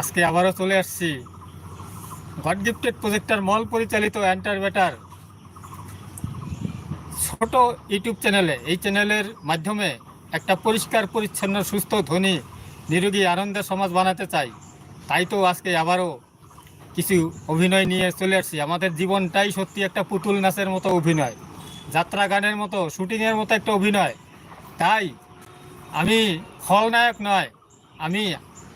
আজকে আবারও চলে আসছি। গড গিফটেড প্রজেক্টার মল পরিচালিত অ্যান্টার বেটার ছোট ইউটিউব চ্যানেলে এই চ্যানেলের মাধ্যমে একটা পরিষ্কার, পরিচ্ছন্ন, সুস্থ, ধনী, নিরোগী আনন্দের সমাজ বানাতে চাই। তাই তো আজকে আবারও কিছু অভিনয় নিয়ে চলে আসছি। আমাদের জীবনটাই সত্যি একটা পুতুল নাচের মতো অভিনয়। যাত্রা গানের মতো শুটিংয়ের মতো একটা অভিনয়। তাই আমি খলনায়ক নয়, আমি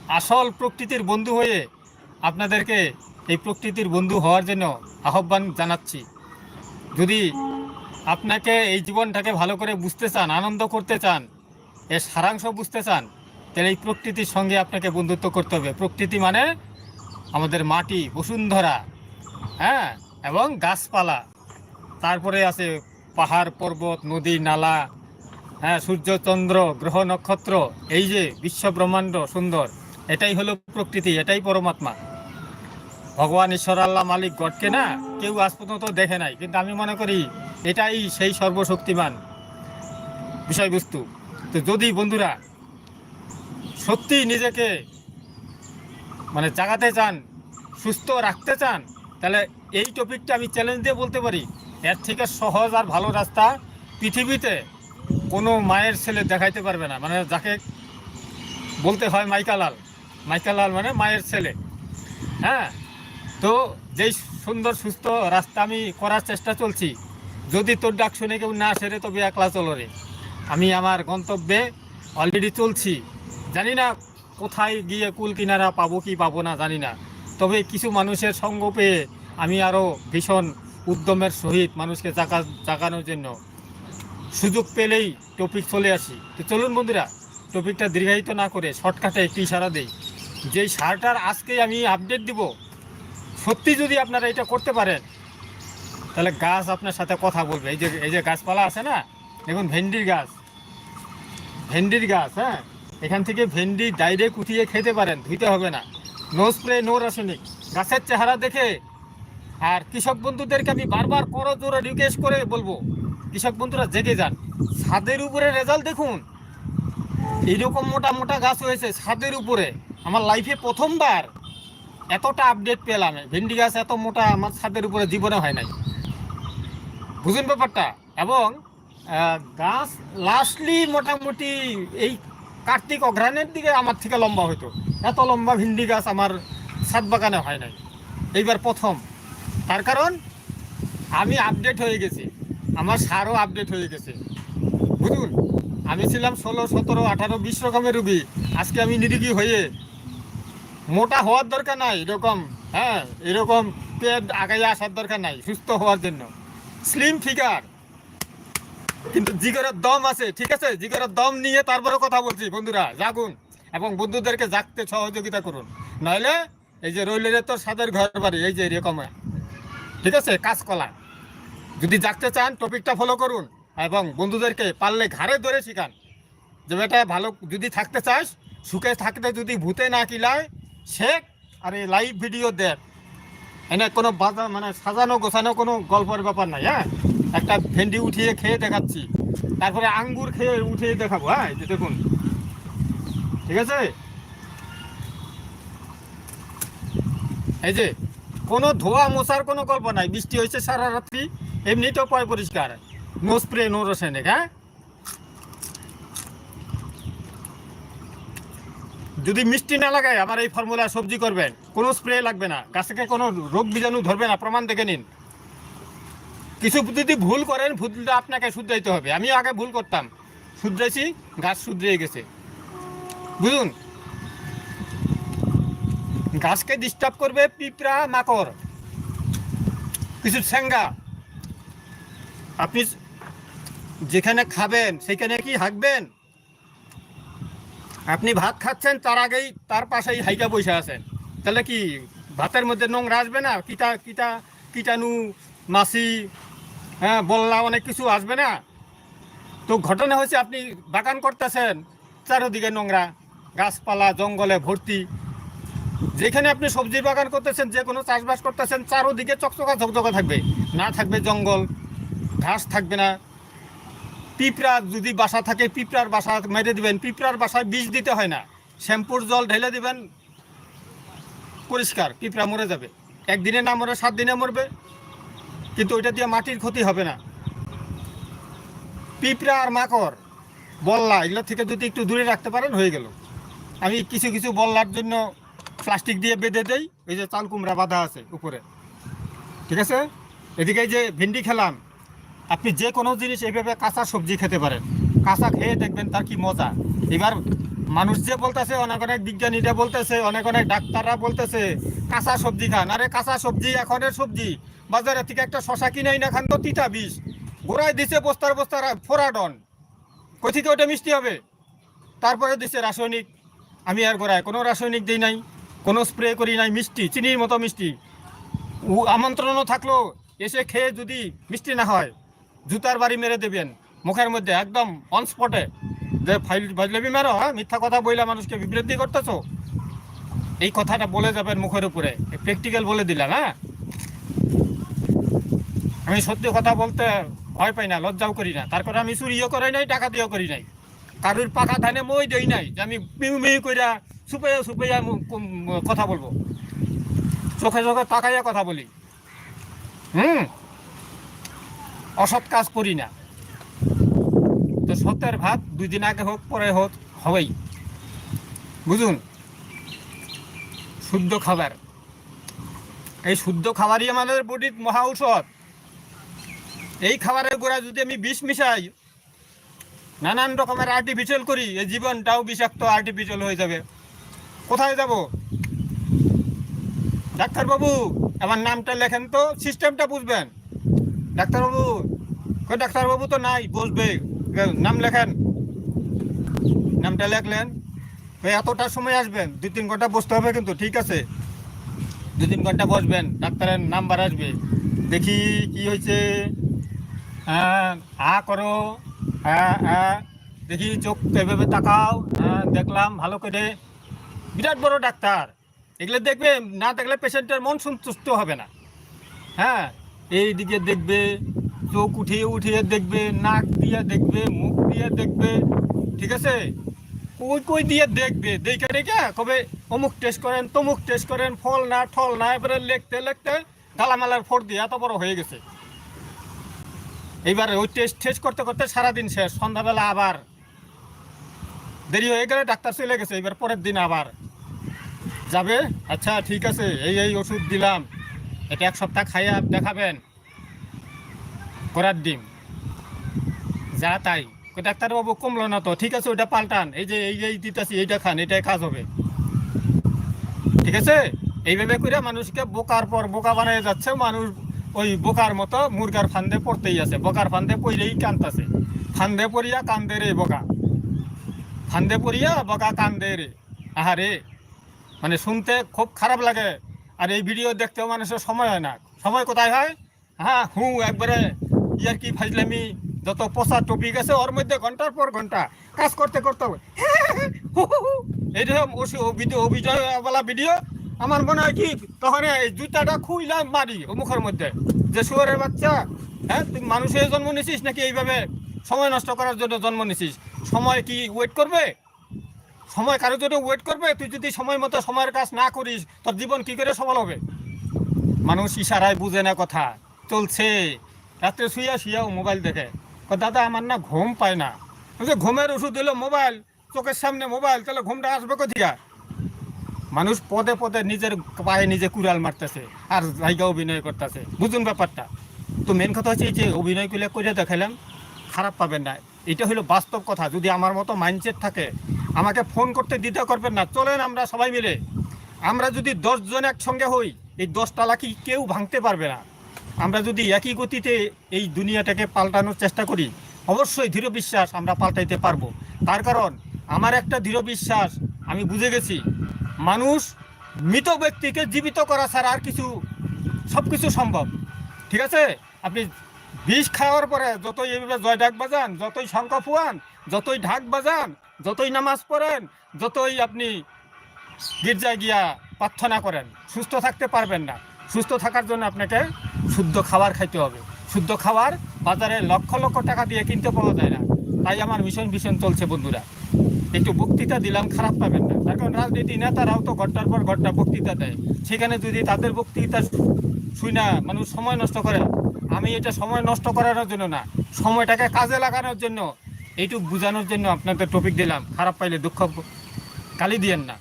আসল প্রকৃতির বন্ধু হয়ে আপনাদেরকে এই প্রকৃতির বন্ধু হওয়ার জন্য আহ্বান জানাচ্ছি। যদি আপনাকে এই জীবনটাকে ভালো করে বুঝতে চান, আনন্দ করতে চান, এর সারাংশ বুঝতে চান, তাহলে এই প্রকৃতির সঙ্গে আপনাকে বন্ধুত্ব করতে হবে। প্রকৃতি মানে আমাদের মাটি, বসুন্ধরা হ্যাঁ এবং গাছপালা। তারপরে আছে পাহাড়, পর্বত, নদী, নালা হ্যাঁ সূর্য, চন্দ্র, গ্রহ, নক্ষত্র, এই যে বিশ্ব ব্রহ্মাণ্ড সুন্দর। এটাই হলো প্রকৃতি, এটাই পরমাত্মা। ভগবান, ঈশ্বর, আল্লাহ, মালিক গডকে না, কেউ আজ পর্যন্ত দেখে নাই। কিন্তু আমি মনে করি এটাই সেই সর্বশক্তিমান বিষয়বস্তু। তো যদি বন্ধুরা সত্যি নিজেকে মানে জাগাতে চান, সুস্থ রাখতে চান, তাহলে এই টপিকটা আমি চ্যালেঞ্জ দিয়ে বলতে পারি, এর থেকে সহজ আর ভালো রাস্তা পৃথিবীতে কোনো মায়ের ছেলে দেখাইতে পারবে না। মানে যাকে বলতে হয় মাইকালাল। মাইকালাল মানে মায়ের ছেলে। হ্যাঁ? তো যেই সুন্দর, সুস্থ রাস্তা আমি করার চেষ্টা চলছি, যদি তোর ডাক শুনে কেউ না সেরে তবে একলা চলো রে। আমি আমার গন্তব্যে অলরেডি চলছি। জানি না কোথায় গিয়ে কুল কিনারা পাবো কি পাবো না, জানি না। তবে কিছু মানুষের সঙ্গ পেয়ে আমি আরও ভীষণ উদ্যমের সহিত মানুষকে জাগা, জাগানোর জন্য সুযোগ পেলেই টপিক চলে আসি। তো চলুন বন্ধুরা টপিকটা দীর্ঘায়িত না করে শর্টকাটে একটি ইশারা দেই। যেই সারটার আজকে আমি আপডেট দিব, সত্যি যদি আপনারা এটা করতে পারেন, তাহলে গাছ আপনার সাথে কথা বলবে। এই যে এই যে গাছপালা আছে না, দেখুন ভেন্ডির গাছ। ভেন্ডির গাছ হ্যাঁ? এখান থেকে ভেন্ডি ডাইরেক্ট উঠিয়ে খেতে পারেন, ধুইতে হবে না। নো স্প্রে নো রাসায়নিক। গাছের চেহারা দেখে। আর কৃষক বন্ধুদেরকে আমি বারবার করো জোরে রিকোয়েস্ট করে বলব, কৃষক বন্ধুরা জেগে যান। ছাদের উপরে রেজাল্ট দেখুন। এইরকম মোটা মোটা গাছ হয়েছে ছাদের উপরে। আমার লাইফে প্রথমবার এতটা আপডেট পেলাম। ভেন্ডি গাছ এত মোটা আমার ছাদের উপরে জীবনে হয় নাই। বুঝুন ব্যাপারটা? এবং গাছ লাস্টলি মোটামুটি এই কার্তিক অঘ্রাণের দিকে আমার থেকে লম্বা হতো এত লম্বা ভিন্ডি গাছ আমার ছাদ বাগানে হয় নাই। এইবার প্রথম। তার কারণ, আমি আপডেট হয়ে গেছি। আমার সারও আপডেট হয়ে গেছে। বুঝুন? আমি ছিলাম ষোলো, সতেরো, আঠারো, বিশ রকমের রুগী আজকে আমি নিরোগী হয়ে মোটা হওয়ার দরকার নাই, এরকম হ্যাঁ এরকম পেট আগাই আসার দরকার নাই, সুস্থ হওয়ার জন্য। স্লিম ফিগার কিন্তু জিগরের দম আছে, ঠিক আছে? জিগরের দম নিয়ে তারপরে কথা বলছি, বন্ধুরা, জাগুন। এবং বন্ধুদেরকে জাগতে সহযোগিতা করুন। নইলে এই যে রইলের তো সাদের ঘর বাড়ি, এই যে এরকম। ঠিক আছে? কাঁচকলা। যদি জাগতে চান টপিকটা ফলো করুন। এবং বন্ধুদেরকে পারলে ঘাড়ে ধরে শিখান যে বেটা ভালো যদি থাকতে চাস, সুখে থাকতে যদি ভূতে না কিলায়, শেখ আর এই লাইভ ভিডিও দেখ এনে কোনো বাজা মানে সাজানো গোছানো কোনো গল্পের ব্যাপার নাই হ্যাঁ? একটা ভেন্ডি উঠিয়ে খেয়ে দেখাচ্ছি। তারপরে আঙ্গুর খেয়ে উঠিয়ে দেখাবো হ্যাঁ? যে দেখুন। ঠিক আছে? এই যে কোনো ধোয়া মশার কোনো গল্প নাই। বৃষ্টি হয়েছে সারা রাত্রি, এমনিতেও পয় পরিষ্কার। নো স্প্রে নো রাসায়নিক হ্যাঁ? যদি মিষ্টি না লাগায়, আমার এই ফর্মুলা সবজি করবেন, কোনো স্প্রে লাগবে না। গাছকে কোনো রোগ বীজাণু ধরবে না, প্রমাণ দেখে নিন। কিছু যদি ভুল করেন, ভুলটা আপনাকে শুধরাইতে হবে। আমি আগে ভুল করতাম। শুধরাইছি, গাছ শুধরিয়ে গেছে। বুঝুন? গাছকে ডিস্টার্ব করবে পিঁপড়া, মাকড়। কিছু স্যাঙ্গা আপনি যেখানে খাবেন, সেখানে কি হাঁকবেন? আপনি ভাত খাচ্ছেন, তার আগেই তার পাশেই হাইকা বসে আছেন। তাহলে কি ভাতের মধ্যে নোংরা আসবে না? কিটা কিটা কীটাণু মাছি হ্যাঁ বললা, অনেক কিছু আসবে না? তো ঘটনা হয়েছে, আপনি বাগান করতেছেন, চারোদিকে নোংরা, গাছপালা, জঙ্গলে ভর্তি। যেখানে আপনি সবজি বাগান করতেছেন, যে কোনো চাষবাস করতেছেন, চারোদিকে চকচকা ঝকঝকা থাকবে। না থাকবে জঙ্গল, ঘাস থাকবে না। পিঁপড়া যদি বাসা থাকে, পিঁপড়ার বাসা মেরে দিবেন। পিঁপড়ার বাসায় বিষ দিতে হয় না। শ্যাম্পুর জল ঢেলে দিবেন। পরিষ্কার, পিঁপড়া মরে যাবে। একদিনে না মরে, সাত দিনে মরবে। কিন্তু ওইটা দিয়ে মাটির ক্ষতি হবে না। পিঁপড়া আর মাকড়, বল্লা, এগুলো থেকে যদি একটু দূরে রাখতে পারেন, হয়ে গেল। আমি কিছু কিছু বল্লার জন্য প্লাস্টিক দিয়ে বেঁধে দেই। ওই যে চাল কুমড়া বাঁধা আছে উপরে। ঠিক আছে? এদিকে যে ভেন্ডি খেলাম। আপনি যে কোনো জিনিস এইভাবে কাঁচা সবজি খেতে পারেন। কাঁচা খেয়ে দেখবেন তার কি মজা। এবার মানুষ যে বলতেছে, অনেক অনেক বিজ্ঞানীরা বলতেছে, অনেক অনেক ডাক্তাররা বলতেছে, কাঁচা সবজি খান। আরে কাঁচা সবজি এখনের সবজি। বাজারে থেকে একটা শশা কিনাই না খান তো তিতা বিষ। গোড়ায় দিছে বস্তার বস্তার ফোরাডন। কই থেকে ওটা মিষ্টি হবে? তারপরে দিছে রাসায়নিক। আমি আর গোড়ায় কোনো রাসায়নিক দিই নাই, কোনো স্প্রে করি নাই, মিষ্টি, চিনির মতো মিষ্টি। আমন্ত্রণও থাকল, এসে খেয়ে যদি মিষ্টি না হয়। জুতার বাড়ি মেরে দেবেন। মুখের মধ্যে একদম অন স্পটে যে ফাইল ফাইলবি মেরো হ্যাঁ? মিথ্যা কথা বইলা মানুষকে বিবৃতি করতেছো? এই কথাটা বলে যাবেন মুখের উপরে। প্র্যাকটিক্যাল বলে দিলাম হ্যাঁ? আমি সত্যি কথা বলতে ভয় পাই না, লজ্জাও করি না। তারপরে আমি চুরিও করি নাই টাকা দিয়েও করি নাই। কারুর পাকা ধানে মই দেই নাই যে আমি মিউ মিউ কইরা সুপাইয়া সুপাইয়া কথা বলব। চোখে চোখে তাকাইয়া কথা বলি। হুম? অসৎ কাজ করি না। তো সত্যের ভাত দুই দিন আগে হোক, পরে হোক, হবেই। বুঝুন, শুদ্ধ খাবার। এই শুদ্ধ খাবারই আমাদের বডির মহা ঔষধ। এই খাবারের গোড়া যদি আমি বিষ মিশাই, নানান রকমের আর্টিফিশিয়াল করি এই জীবনটাও বিষাক্ত আর্টিফিশিয়াল হয়ে যাবে। কোথায় যাব? ডাক্তারবাবু, আমার নামটা লেখেন তো সিস্টেমটা বুঝবেন। ডাক্তারবাবু, কই ডাক্তারবাবু তো নাই, বসবে। নাম লেখেন। নামটা লেখলেন। এতটা সময় আসবেন? দুই তিন ঘণ্টা বসতে হবে কিন্তু, ঠিক আছে? দু তিন ঘণ্টা বসবেন, ডাক্তারের নাম্বার আসবে। দেখি কি হয়েছে। হ্যাঁ আ করো। হ্যাঁ হ্যাঁ। দেখি চোখ এভাবে তাকাও। হ্যাঁ দেখলাম, ভালো করে। বিরাট বড় ডাক্তার। এগুলো দেখবে না দেখলে পেশেন্টের মন সন্তুষ্ট হবে না। হ্যাঁ এই দিকে দেখবে, চোখ উঠিয়ে উঠিয়ে দেখবে, নাক দিয়ে দেখবে, মুখ দিয়ে দেখবে, ঠিক আছে? কই কই দিয়ে দেখবে? দেখে দেখে কবে অমুক টেস্ট করেন, তমুক টেস্ট করেন, ফল না, ঠল না, এবারে লিখতে লিখতে গালামালার ফোর দিয়ে এত বড় হয়ে গেছে। এইবার ওই টেস্ট টেস্ট করতে করতে সারাদিন শেষ, সন্ধ্যাবেলা আবার। দেরি হয়ে গেলে ডাক্তার চলে গেছে, এবার পরের দিন আবার। যাবে? আচ্ছা ঠিক আছে, এই এই ওষুধ দিলাম। এটা এক সপ্তাহ খাইয়া দেখাবেন। করার ডিম। যা তাই ডাক্তারবাবু কমলো না তো? ঠিক আছে, ওইটা পাল্টান। এই যে, এই এই দিতেছি, এইটা খান, এটাই কাজ হবে। ঠিক আছে? এইভাবে করে মানুষকে বোকার পর বোকা বানিয়ে যাচ্ছে। মানুষ ওই বোকার মতো মুরগার ফান্দে পড়তেই আছে। বোকার ফান্দে পড়েই কান্দতেছে ফান্দে পড়িয়া কান্দে রে বোকা। ফান্দে পড়িয়া বোকা কান্দে রে। আহারে মানে শুনতে খুব খারাপ লাগে। আর এই ভিডিও দেখতেও মানুষের সময় হয় না। সময় কোথায় হয়? হ্যাঁ হু, একবারে ইয়ার কি ফাইজলামি, যত পচা টপিক আছে ওর মধ্যে ঘণ্টার পর ঘণ্টা কাজ করতে করতে এইরকম ভিডিও অভিযোগওয়ালা ভিডিও, আমার মনে হয় কি, তখন এই জুতাটা খুইলাম মারি মুখের মধ্যে। যে শুয়ারের বাচ্চা হ্যাঁ তুই মানুষের জন্ম নিছিস নাকি এইভাবে সময় নষ্ট করার জন্য জন্ম নিছিস? সময় কি ওয়েট করবে? সময় কারোর জন্য ওয়েট করবে? তুই যদি সময় মতো সময়ের কাজ না করিস, তোর জীবন কি করে সফল হবে? মানুষ ইশারায় বুঝে না কথা। চলছে। রাত্রে শুইয়া শুইয়াও মোবাইল দেখে। দাদা, আমার না ঘুম পায় না। বলছে ঘুমের ওষুধ দিল মোবাইল চোখের সামনে মোবাইল তাহলে ঘুমটা আসবে কোথিকা? মানুষ পদে পদে নিজের পায়ে নিজে কুড়াল মারতেছে আর জায়গা অভিনয় করতেছে। বুঝুন ব্যাপারটা। তো মেন কথা হচ্ছে এই যে অভিনয় করলে করে দেখালাম খারাপ পাবেন না। এটা হলো বাস্তব কথা। যদি আমার মতো মাইন্ডসেট থাকে আমাকে ফোন করতে দিতে করবেন না। চলেন আমরা সবাই মিলে। আমরা যদি দশজন একসঙ্গে হই, এই দশ তালা কি কেউ ভাঙতে পারবে না। আমরা যদি একই গতিতে এই দুনিয়াটাকে পাল্টানোর চেষ্টা করি, অবশ্যই দৃঢ় বিশ্বাস আমরা পাল্টাইতে পারব। তার কারণ, আমার একটা দৃঢ় বিশ্বাস, আমি বুঝে গেছি, মানুষ মৃত ব্যক্তিকে জীবিত করা ছাড়া আর কিছু সব কিছু সম্ভব। ঠিক আছে? আপনি বিষ খাওয়ার পরে যতই এইভাবে জয় ডাক বাজান, যতই শঙ্খ ফুয়ান, যতই ঢাক বাজান যতই নামাজ পড়েন, যতই আপনি গির্জায় গিয়া প্রার্থনা করেন, সুস্থ থাকতে পারবেন না। সুস্থ থাকার জন্য আপনাকে শুদ্ধ খাবার খাইতে হবে। শুদ্ধ খাবার বাজারে লক্ষ লক্ষ টাকা দিয়ে কিনতে পাওয়া যায় না। তাই আমার মিশন ভীষণ চলছে বন্ধুরা। একটু বক্তৃতা দিলাম, খারাপ পাবেন না। এখন রাজনীতি নেতারাও তো ঘণ্টার পর ঘণ্টা বক্তৃতা দেয়। সেখানে যদি তাদের বক্তৃতা শুই না মানুষ সময় নষ্ট করে, আমি এটা সময় নষ্ট করানোর জন্য না, সময়টাকে কাজে লাগানোর জন্য এইটুকু বোঝানোর জন্য আপনাদের টপিক দিলাম। খারাপ পাইলে দুঃখ গালি দিয়েন না।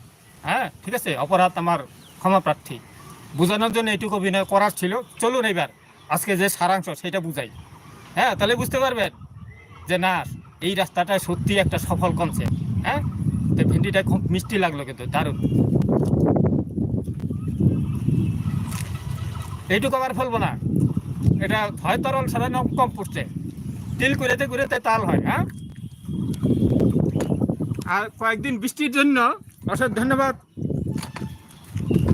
হ্যাঁ ঠিক আছে? অপরাধ আমার ক্ষমা প্রার্থী। বোঝানোর জন্য এইটুকু অভিনয় করার ছিল। চলুন এবার আজকে যে সারাংশ, সেটা বুঝাই। হ্যাঁ তাহলে বুঝতে পারবেন যে না, এই রাস্তাটা সত্যি একটা সফল কনসেপ্ট হ্যাঁ? তো ভেন্ডিটা খুব মিষ্টি লাগল কিন্তু, দারুণ। এইটুকু আবার ফেলব না। এটা হয় তরল নম কম পড়ছে তিল কুড়েতে কুড়েতে তাল হয় হ্যাঁ? আর কয়েকদিন বৃষ্টির জন্য অশেষ ধন্যবাদ।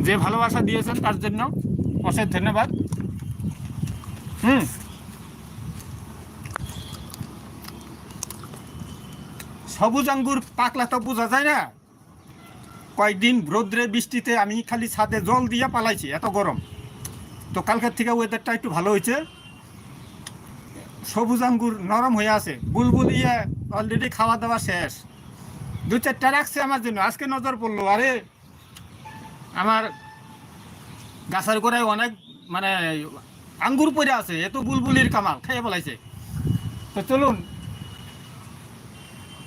যে ভালোবাসা দিয়েছেন তার জন্য অশেষ ধন্যবাদ। হুম। সবুজ আঙ্গুর পাকলা তো বোঝা যায় না। কয়েকদিন রোদ্রে বৃষ্টিতে আমি খালি ছাদে জল দিয়ে পালাইছি, এত গরম। তো কালকের থেকে ওয়েদারটা একটু ভালো হয়েছে। সবুজ আঙ্গুর নরম হয়ে আছে। বুলবুল ইয়ে অলরেডি খাওয়া দাওয়া শেষ। দু চারটা রাখছে আমার জন্য। আজকে নজর পড়ল, আরে আমার গাছের গোড়ায় অনেক মানে আঙ্গুর পরে আছে এত বুলবুলির কামাল, খেয়ে বলাইছে তো চলুন,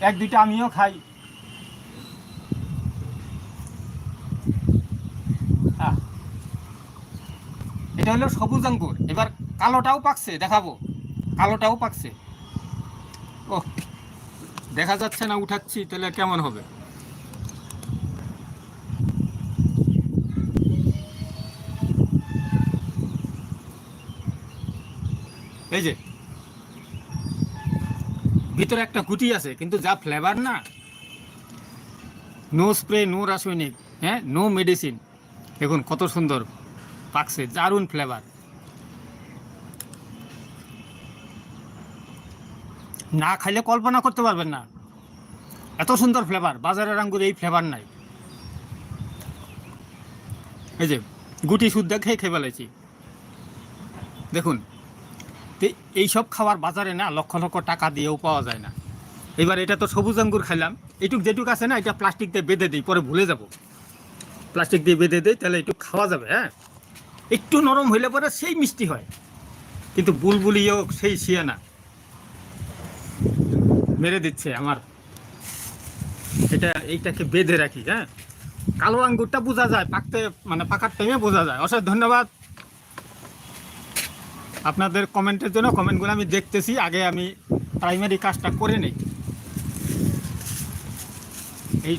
এক দুইটা আমিও খাই। এটা হলো সবুজ আঙ্গুর। এবার কালোটাও পাকছে, দেখাবো। কালোটাও পাকছে। ও দেখা যাচ্ছে না, উঠাচ্ছি, তাহলে কেমন হবে? এই যে, ভিতরে একটা গুটি আছে, কিন্তু যা ফ্লেভার না নো স্প্রে নো রাসায়নিক হ্যাঁ নো মেডিসিন দেখুন কত সুন্দর পাকছে, দারুণ ফ্লেভার না খাইলে কল্পনা করতে পারবেন না। এত সুন্দর ফ্লেভার বাজারের আঙ্গুর এই ফ্লেভার নাই। এই যে, গুটি শুদ্ধ খেয়ে খেয়ে ফেলেছি। দেখুন, তো এইসব খাবার বাজারে না লক্ষ লক্ষ টাকা দিয়েও পাওয়া যায় না। এবার এটা তো সবুজ আঙ্গুর খাইলাম। এইটুক যেটুক আছে না, এটা প্লাস্টিক দিয়ে বেঁধে দিই, পরে ভুলে যাব। প্লাস্টিক দিয়ে বেঁধে দিই, তাহলে একটু খাওয়া যাবে হ্যাঁ? একটু নরম হইলে পরে সেই মিষ্টি হয়। কিন্তু বুলবুলিও সেই শিয়া না মেরে দিচ্ছে আমার। এটা, এইটাকে বেঁধে রাখি হ্যাঁ? কালো আঙ্গুরটা বোঝা যায়, পাকতে মানে পাকার টাইমে বোঝা যায়। অশেষ ধন্যবাদ। আপনাদের কমেন্টের জন্য, কমেন্টগুলো আমি দেখতেছি, আগে আমি প্রাইমারি কাজটা করে নেই। এই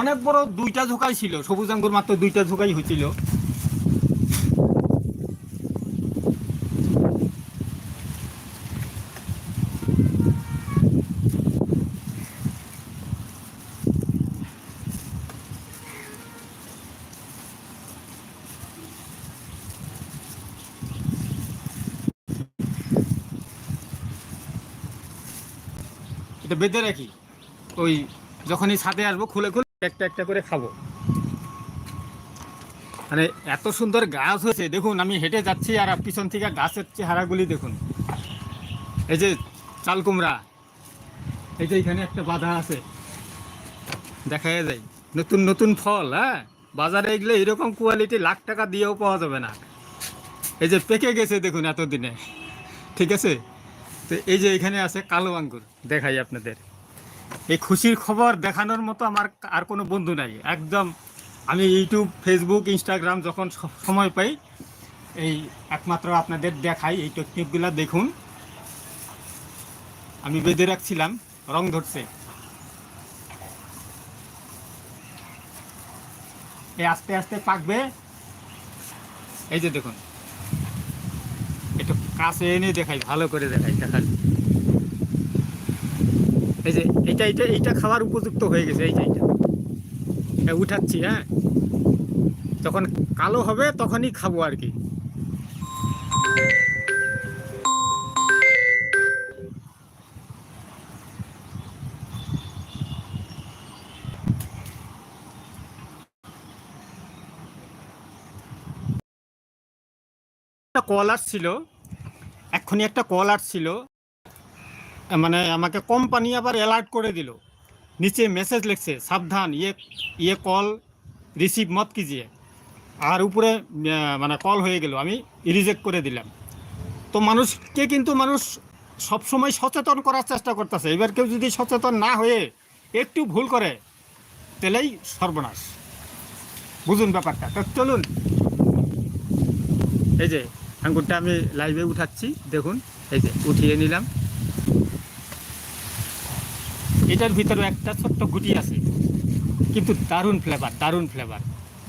অনেক বড় দুইটা ঝোঁকাই ছিল, সবুজ আঙ্গুর মাত্র দুইটা ঝোঁকাই হয়েছিল এটা বেঁধে রাখি। ওই যখনই ছাদে আসব, খুলে খুলে একটা একটা করে খাব। মানে এত সুন্দর গাছ হয়েছে। দেখুন, আমি হেঁটে যাচ্ছি আর পিছন থেকে গাছের চেহারাগুলি দেখুন। এই যে চাল কুমড়া। এই যে এখানে একটা বাধা আছে। দেখা যায়, নতুন নতুন ফল হ্যাঁ? বাজারে এগুলো এরকম কোয়ালিটি লাখ টাকা দিয়েও পাওয়া যাবে না। এই যে পেকে গেছে, দেখুন, এতদিনে। ঠিক আছে? তো এই যে এখানে আছে কালো আঙ্গুর, দেখাই আপনাদের। এই খুশির খবর দেখানোর মতো আমার আর কোনো বন্ধু নাই। একদম আমি ইউটিউব ফেসবুক ইনস্টাগ্রাম যখন সময় পাই, এই একমাত্র আপনাদের দেখাই এই টেকনিকগুলো দেখুন। আমি বেঁধে রাখছিলাম, রং ধরছে। এই আস্তে আস্তে পাকবে। এই যে দেখুন। কাছে এনে দেখাই, ভালো করে দেখাই দেখাই। এই যে এটা এটা এইটা খাওয়ার উপযুক্ত হয়ে গেছে এইটা। এটা উঠাচ্ছি হ্যাঁ? যখন কালো হবে, তখনই খাব আর কি। একটা কল আসছিল এক্ষুনি একটা কল আসছিল। মানে আমাকে কোম্পানি আবার অ্যালার্ট করে দিল। নিচে মেসেজ লিখছে, সাবধান ইয়ে ইয়ে কল রিসিভ মত কিজিয়ে। আর উপরে মানে কল হয়ে গেল, আমি রিজেক্ট করে দিলাম। তো মানুষকে কিন্তু মানুষ সবসময় সচেতন করার চেষ্টা করতেছে। এবার কেউ যদি সচেতন না হয়ে একটু ভুল করে, তাহলেই সর্বনাশ। বুঝুন ব্যাপারটা। তো চলুন। এই যে আঙ্গুরটা আমি লাইভে উঠাচ্ছি, দেখুন, এই যে উঠিয়ে নিলাম। এটার ভিতরে একটা ছোট্ট গুটি আছে, কিন্তু দারুণ ফ্লেভার দারুণ ফ্লেভার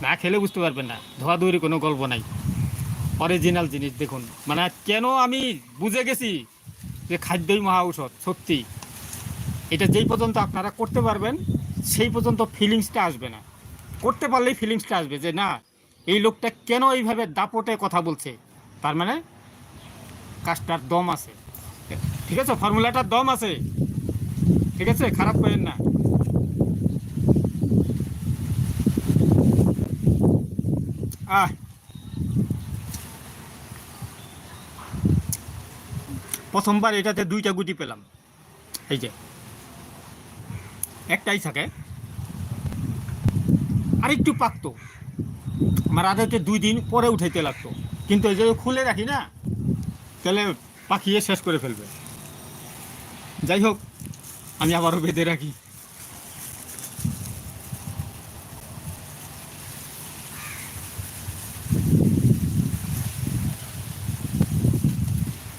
না খেলে বুঝতে পারবেন না, ধোয়াধুয়ির কোনো গল্প নাই। অরিজিনাল জিনিস, দেখুন। মানে কেন আমি বুঝে গেছি যে খাদ্যই মহা ঔষধ, সত্যি। এটা যেই পর্যন্ত আপনারা করতে পারবেন, সেই পর্যন্ত ফিলিংসটা আসবে না। করতে পারলেই ফিলিংসটা আসবে যে, না, এই লোকটা কেন এইভাবে দাপটে কথা বলছে? তার মানে কাজটার দম আছে। ঠিক আছে, ফর্মুলাটার দম আছে। ঠিক আছে, খারাপ করেন না। আহ। প্রথমবার এটাতে দুইটা গুটি পেলাম। এই যে। একটাই থাকে। আরেকটু পাকতো। আমার আদাতে দুই দিন পরে উঠাইতে লাগতো। কিন্তু এই যে খুলে রাখি না, তাহলে পাখিয়ে শেষ করে ফেলবে। যাই হোক, আমি আবারও বেঁধে রাখি।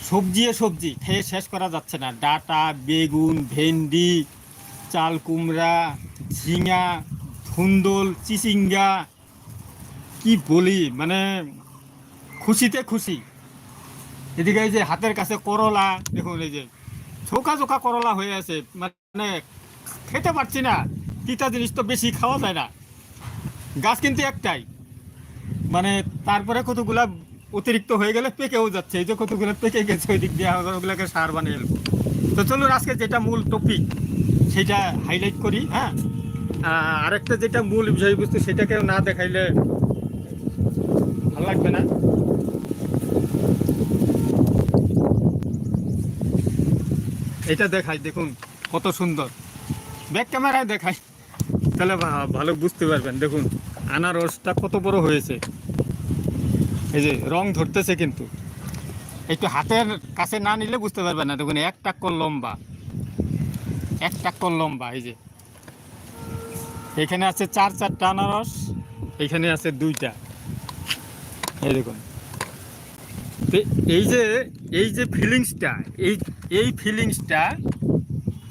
সবজি এ সবজি, খেয়ে শেষ করা যাচ্ছে না। ডাটা, বেগুন, ভেন্ডি, চাল কুমড়া, ঝিঙা, ধুন্দল, চিচিঙ্গা, কি বলি মানে খুশিতে খুশি। এদিকে এই যে হাতের কাছে করলা, দেখুন এই যে চোখা চোখা করলা হয়ে আছে মানে খেতে পারছি না, তিতা জিনিস তো বেশি খাওয়া যায় না। গাছ কিন্তু একটাই মানে তারপরে কতগুলা অতিরিক্ত হয়ে গেলে পেকেও যাচ্ছে, এই যে কতগুলো পেকে গেছে ওই দিক দিয়ে ওগুলোকে সার বানিয়ে এলবো তো চলুন আজকে যেটা মূল টপিক সেটা হাইলাইট করি হ্যাঁ? আরেকটা যেটা মূল বিষয়বস্তু, সেটাকেও না দেখাইলে ভালো লাগবে না। এটা দেখাই, দেখুন, কত সুন্দর। ব্যাক ক্যামেরায় দেখাই। তাহলে ভালো বুঝতে পারবেন, দেখুন, আনারসটা কত বড় হয়েছে। এই যে, রং ধরতেছে কিন্তু। একটু হাতের কাছে না নিলে বুঝতে পারবেন না, দেখুন এক টাক্কর লম্বা। এক টাক্কর লম্বা, এই যে। এখানে আছে চার চারটা আনারস, এখানে আছে দুইটা। এই দেখুন এই যে এই যে ফিলিংসটা এই এই ফিলিংসটা